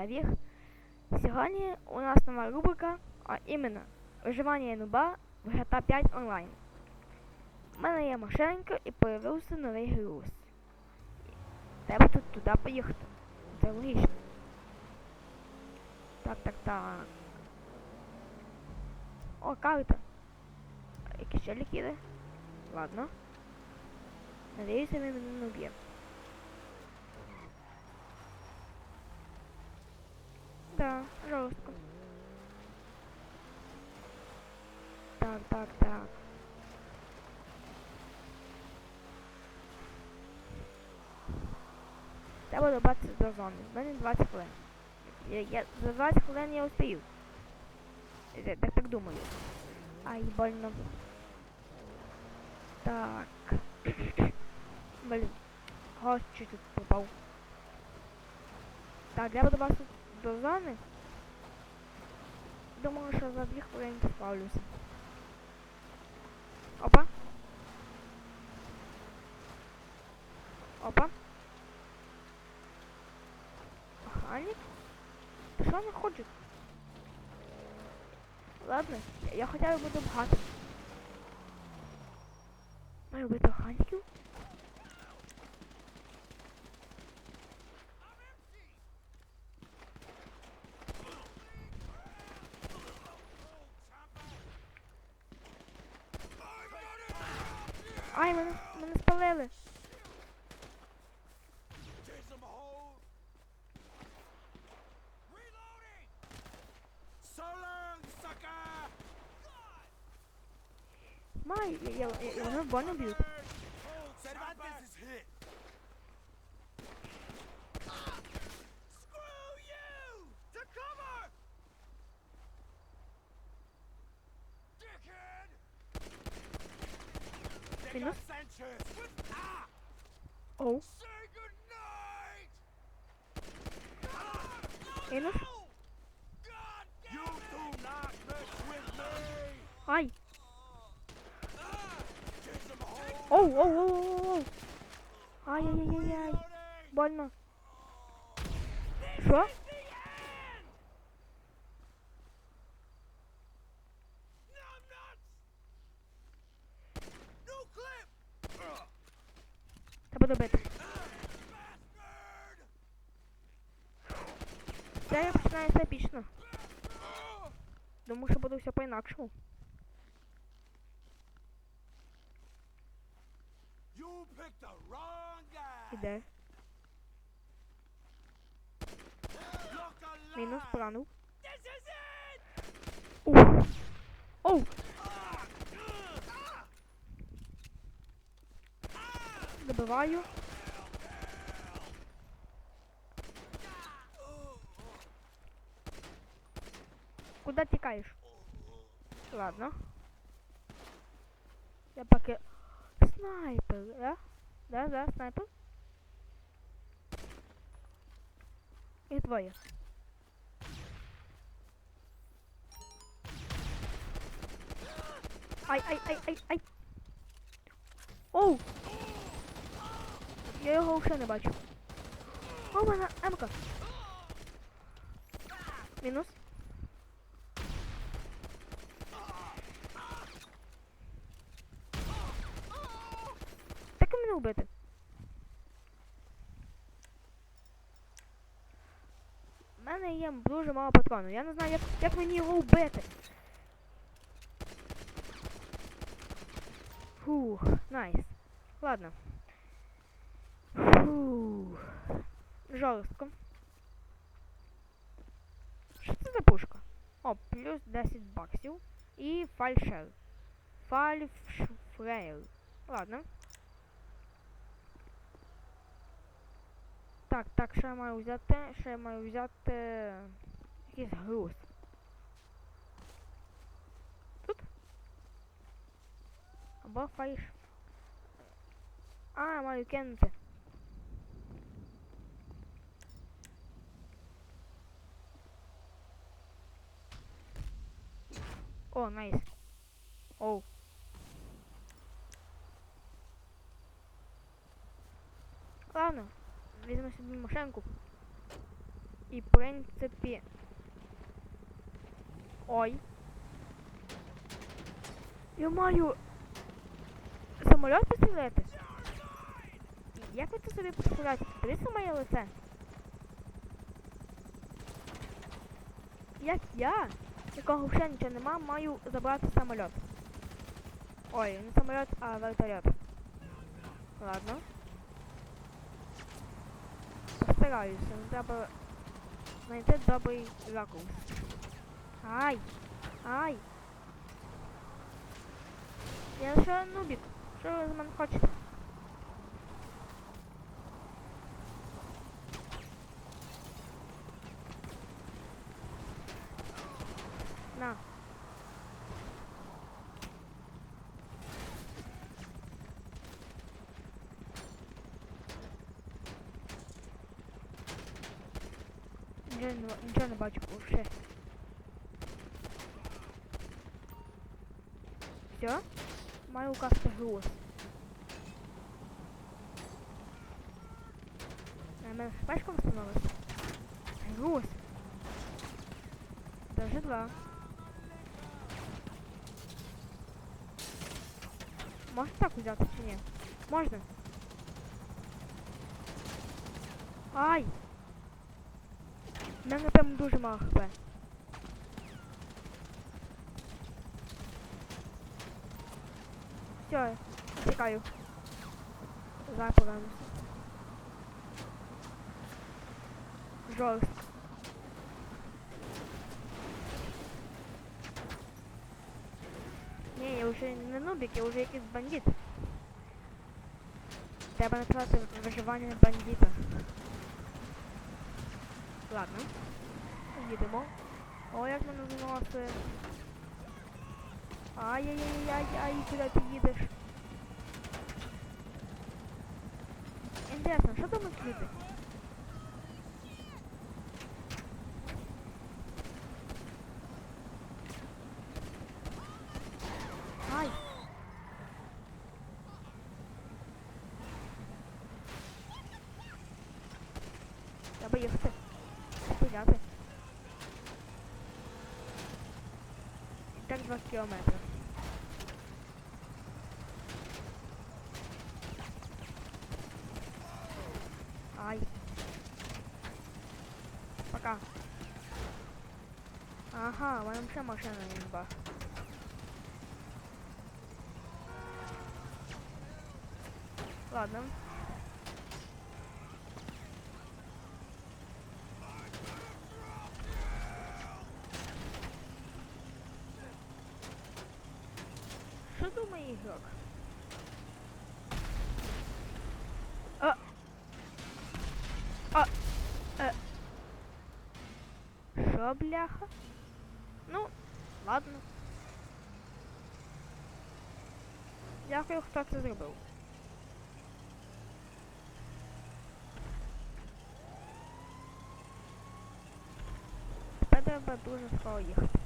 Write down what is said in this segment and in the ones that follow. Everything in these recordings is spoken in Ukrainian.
Явір. Сьогодні у нас нова рубрика, а іменно виживання нуба в GTA 5 онлайн. У мене є машинка і появився новий груз. Треба тут туди поїхати. Це логічно. Так, так, так. О, карта. Який ще лікіди? Ладно. Надіюся, він мене не уб'є. Да, жорстко. Так, так, так. Треба добратися до зони. В мене 20 хвилин. Я, я, за 20 хвилин я успію. Я так, так думаю. Ай, больно. Так. Блин. Гость чуть тут попав. Так, треба добратися до зони. Думаю, що за 2 хвилини справлюся. Опа. Опа. Охранник? Що вони хочуть? Ладно, я, я хоча б буду багато. Маю бути охранників? Ай, мене, мене спалили. So long, sucker! Май, я, я, я, вони Ай. Chase them home! Оу, оу, оу, оу, оу. Ай-яй-яй-яй. Больно. Що? No clip! Треба добити. Bastard! Це я починаю все епічно. Думаю, що буде все по-інакшому. Іде. Мінус, it! Ух. Оу. Добиваю. Куда тікаєш? Ладно. Я поки... Снайпер, да? Да, да, снайпер. Їх двоє. Ай, ай, ай, ай, ай. Оу! Я його вже не бачу. О, в мене Емка. Мінус. Так і мене вбити. У мене є дуже мало патронів. Я не знаю, як, як мені його вбити. Фух, найс. Ладно. Фух. Жорстко. Що це за пушка? О, плюс 10 баксів. І фальшер. Фальшфрейл. Ладно. Так, так, що я маю взяти? Що я маю взяти якийсь груз. Тут? Або фальш. А, маю кинути. О, найс. Оу. Ладно, візьмемо собі машинку. І в принципі. Ой. Я маю самоліт постріляти. Як ви це собі представляєте? Подивіться моє лице. Як я, якого вже нічого нема, маю забрати самоліт. Ой, не самоліт, а вертольот. Ладно. Постараюся, але треба знайти добрий ракурс. Ай! Ай! Я ще нубік. Що ви з мене хочете? На. Нічого не, нічого не бачу вообще. Все? Маю указати груз. А мене пачка встановилась? Груз. Даже два. Можна так взяти чи ні? Можна. Ай! Дуже мало хп. Все, тікаю. Зараз повернуся. Жорстко. Ні, я вже не нубік, я вже якийсь бандит. Треба назвати виживання бандита. Ладно. Їдемо. О, як мене заносить. Ай-яй-яй-яй-яй, куди ти їдеш? Інтересно, що там люди? Ай! Треба їхати. Стріляти. І так 2 кілометри. Ай. Пока. Ага, в мене ще машина їзба. Ладно. Що, бляха? Ну, ладно. Дякую, хто це зробив. Тепер треба дуже скоро їхати.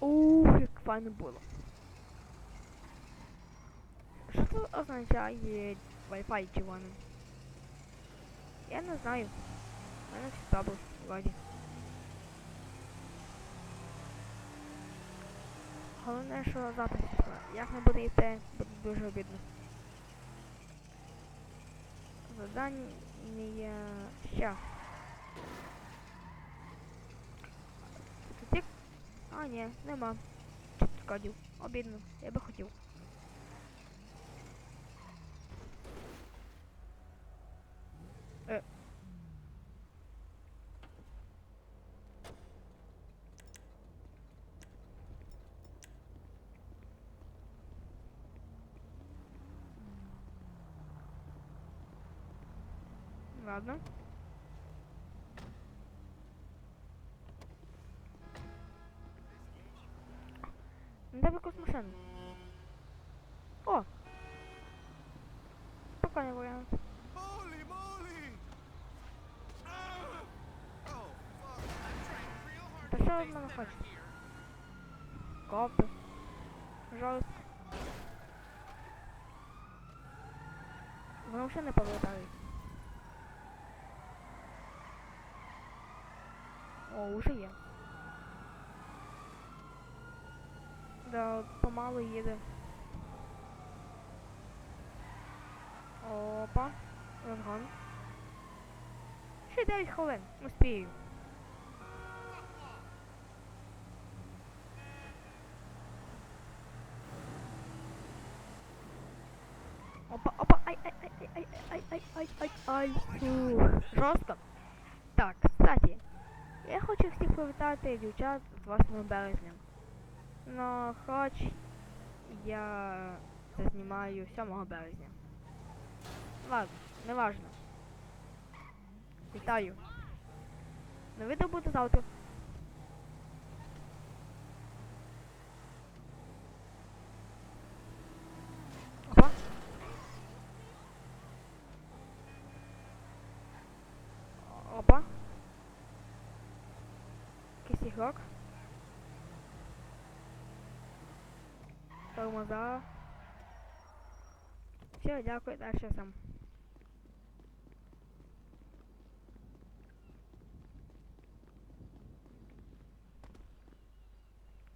Ух, як файно було. Що це означає Wi-Fi червоним? Я не знаю. У мене все добре, вроді. Головне, що запис. Як не буде йти, буде дуже обідно. Задання ще. А, ні, нема. Кодів. Обідно. Я би хотів. Е. Ладно. celu. O! Spokojnie, wojan. Wesoło mam chodź. Kopy. Żołsk. Wąszone powiadali. O, użyję. Воно вже не повертають. О, уже є. Да, помалу їде. Опа. Розгон. Ще 9 хвилин. Успію. Опа, опа, ай, ай, ай, ай, ай, ай, ай, ай, ай, ай, фу, жорстко. Так, кстати, я хочу всіх привітати дівчат з 8 березня. Но хоч я це знімаю 7 березня. Ладно, не важно. Вітаю. Ну відео буде завтра. Опа. Опа. Якийсь. Тормоза. Все, дякую, дальше сам.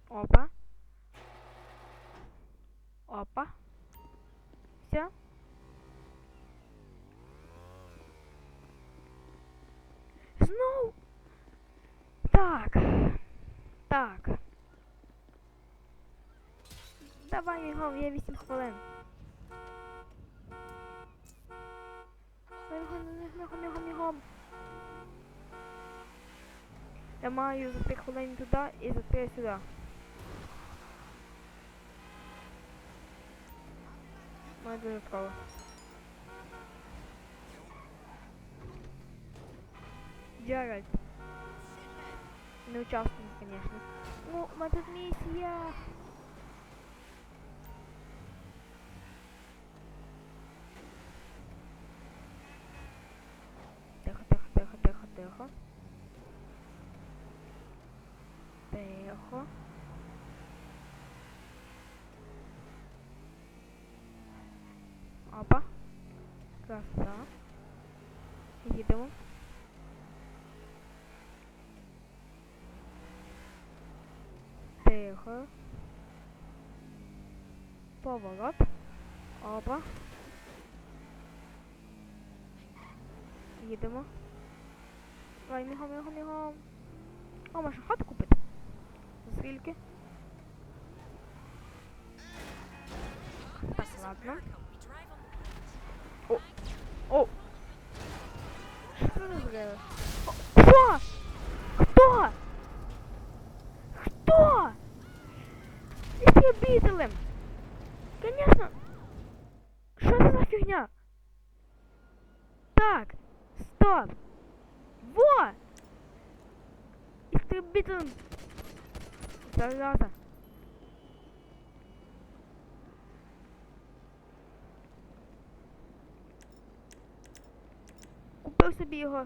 Опа. Опа. Все. Знов. Так. Так. Давай його, є 8 хвилин. Мігом, мігом, мігом. Я маю за 3 хвилини туди і за 3 сюди. Маю додатково. Джеральд. Не участвую, конечно. Ну, у тут місія. Тихо, тихо, тихо, тихо, тихо. Тихо. Опа. Краса. Їдемо. Тихо. Поворот. Опа. Їдемо. Давай, мігом, мігом, мігом. О, можна хату feel ki. Nasıl atma? O. O. Şurada buraya. Oha! Собі його.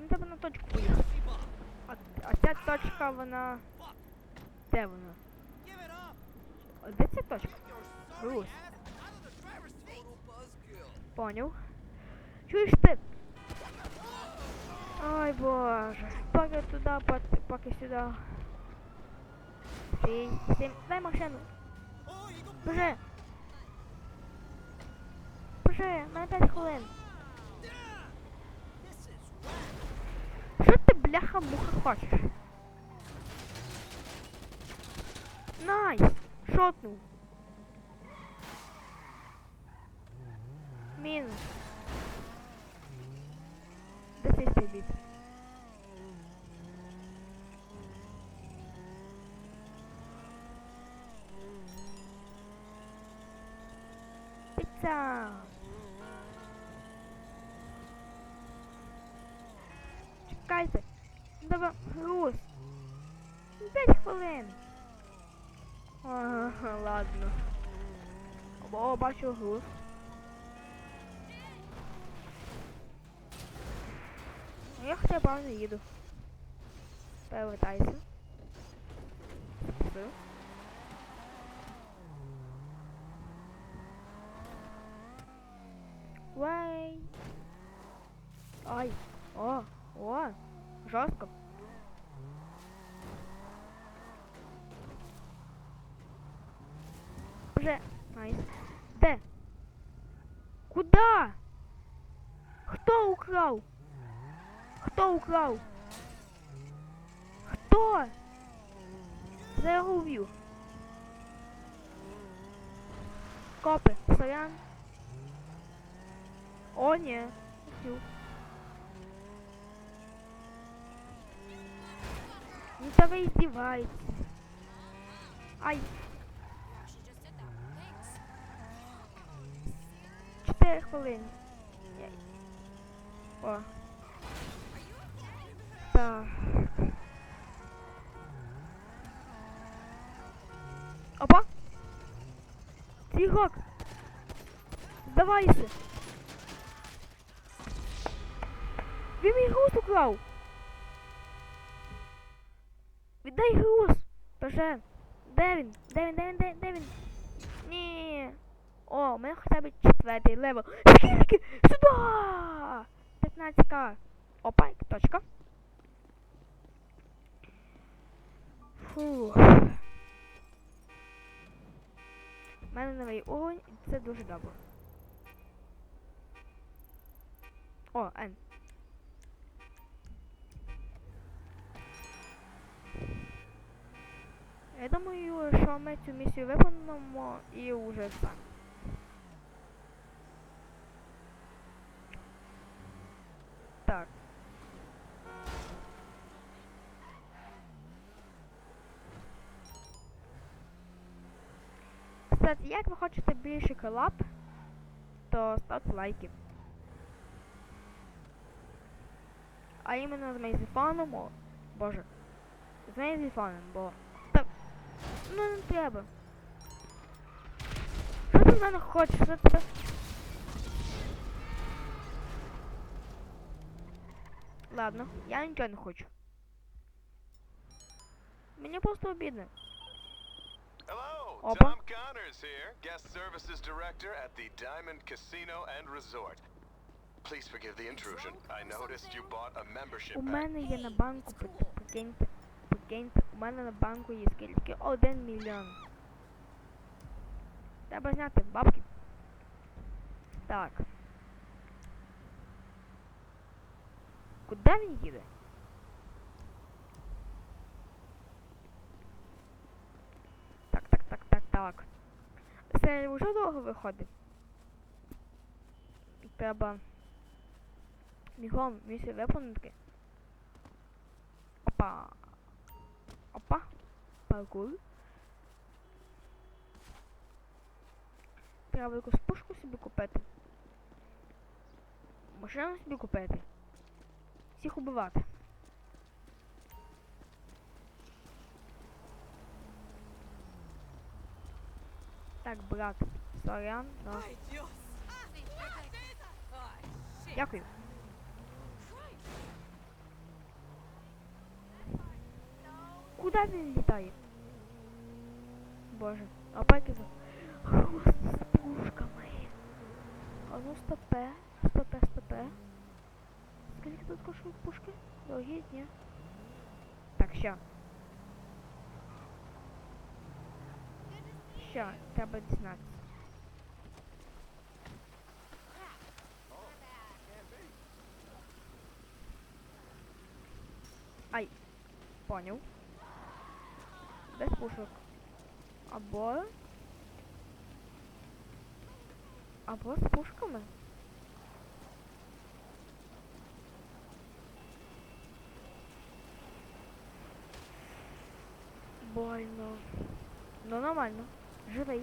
Ну, треба на точку поїхати. А, а ця точка, вона... Де вона? А де ця точка? Рус. Поняв. Чуєш ти? Ой боже. Поки туди, поки, сюди. Сім. Дай машину. Боже. Боже, в мене 5 хвилин. Що ти бляха-муха хочеш? Найс! Шотнув. Мінус. Де цей стрібіт? Піца! Isaac. Dava ruas. Não deixa falando. Né? Ah, ladno. Bo, baixo ruas. Jak chcę pan jedu? Pełny isso Był. Uai. Ai. Ó. Oh. Ó. Oh. Жорстко. Вже. Найс. Де? Куда? Хто украв? Хто украв? Хто? За його вб'ю. Копи, сорян. О, ні. Ну та издеваетесь. Ай. 4 хвилини. О. Так. Опа! Тігок! Здавайся! Він мій груз украв! Віддай груз! Боже! Де він? Де він? Де він? Де, він? Ні. О, у мене хоча б четвертий левел. Скільки? Сюда! 15к. Опа, точка. Фух. У мене новий уровень, і це дуже добре. О, Н. Я думаю, що ми цю місію виконуємо і вже все. Так. Кстати, як ви хочете більше колаб, то ставте лайки. А іменно з Мейзефоном, о, боже, з Мейзефоном, бо ну не треба. Що ти в мене хочеш? Що тебе? Ладно, я нічого не хочу. Мені просто обідно. Hello, Opa. Tom Connors here, guest services director at the Diamond Casino and Resort. Please forgive the intrusion. I noticed you bought a membership У мене є на банку, прикиньте, прикиньте, у мене на банку є скільки? Один мільйон. Треба зняти бабки. Так. Куди він їде? Так, так, так, так, так. Це вже довго виходить. Треба бігом місію виповнити. Опа. Опа. Паркур. Треба якусь пушку собі купити. Машину собі купити. Всіх убивати. Так, брат, сорян, но... Дякую. Куда він літає? Боже, а паки за... Груз з пушками. А ну стопе, стопе, стопе. Скільки тут коштують пушки? Дорогі, ні? Так, ща. Ща, треба дізнатися. Ай, поняв. Без пушок. Або. Або з пушками. Больно. Ну нормально. Живий.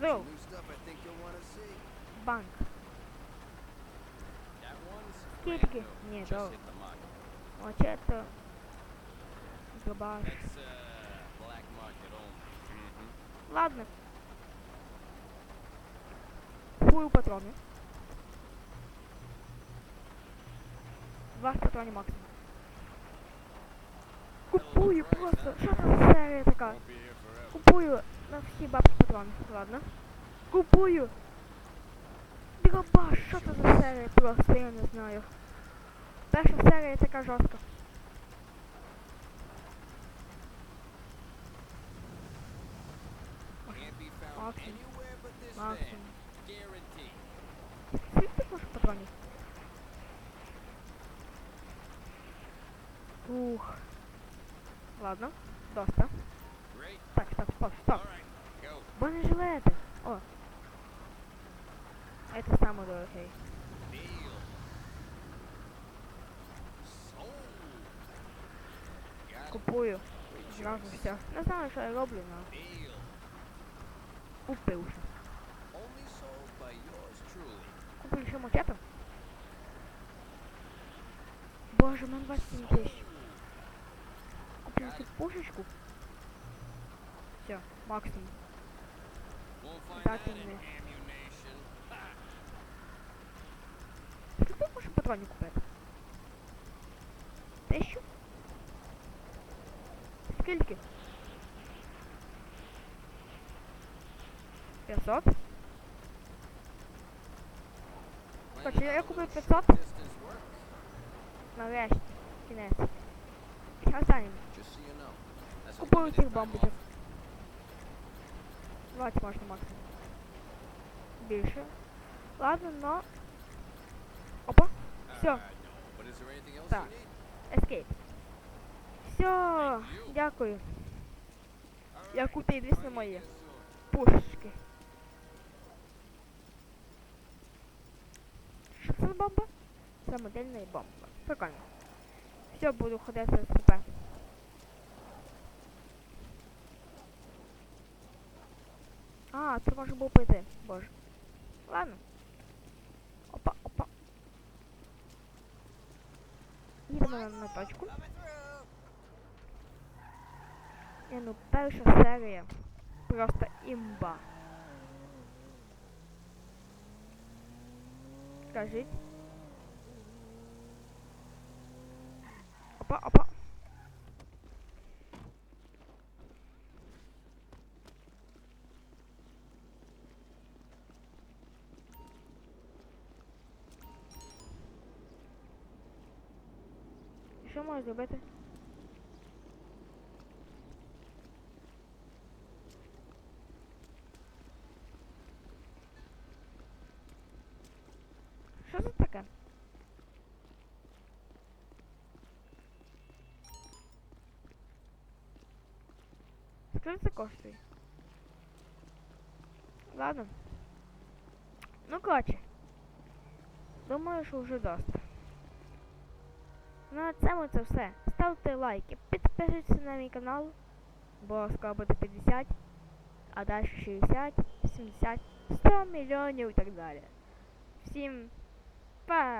Зов, New uh, black market only. Mm-hmm. Ладно. Купую патрони. 20 патронів максимум. Купую просто. Що це за серія така? Won't be here forever. Купую на всі бабки патрони. Ладно. Купую. Дроба, що це за серія? Просто я не знаю. Перша серія така жорстка. Can't be found Максимум. anywhere but this Максимум. van. Guaranteed. Скільки ти можеш патронів? Ух. Ладно, доста. Great. Так, стоп, стоп, стоп. All right. Go. Бронежилети. О. Это самое дорогое. Купую. Зразу все. Не знаю, що я роблю, но Deal. купив ще макету. Боже, мен 27 тисяч. Купив цю пушечку. Все, максимум. Ammunition. Ha. Скільки можеш патронів купити? Скільки? 500? Playing Короче, я out a купив little 500. short distance work. Нарешті. Кінець. І останнім. Just so you know. That's a Купую limited цих time бомбиків. offer. 20 можна максимум. Більше. Ладно, но... Опа. Все. Uh, no. But is there anything else Так. you need? Escape. Все. Дякую. Я купив, звісно, мої. Пушечки. Що це бомба? Це модельна бомба. Прикольно. Все, буду ходити з ПП. А, це може було пойти. Боже. Ладно. Опа, опа. Їдемо на точку. Ні, ну перша серія. Просто імба. Скажіть. Опа, опа. Що можу зробити? Скільки це коштує? Ладно. Ну, коротше. Думаю, що вже доста. Ну, на цьому це все. Ставте лайки, підписуйтесь на мій канал, бо скоро буде 50, а далі 60, 70, 100 мільйонів і так далі. Всім па!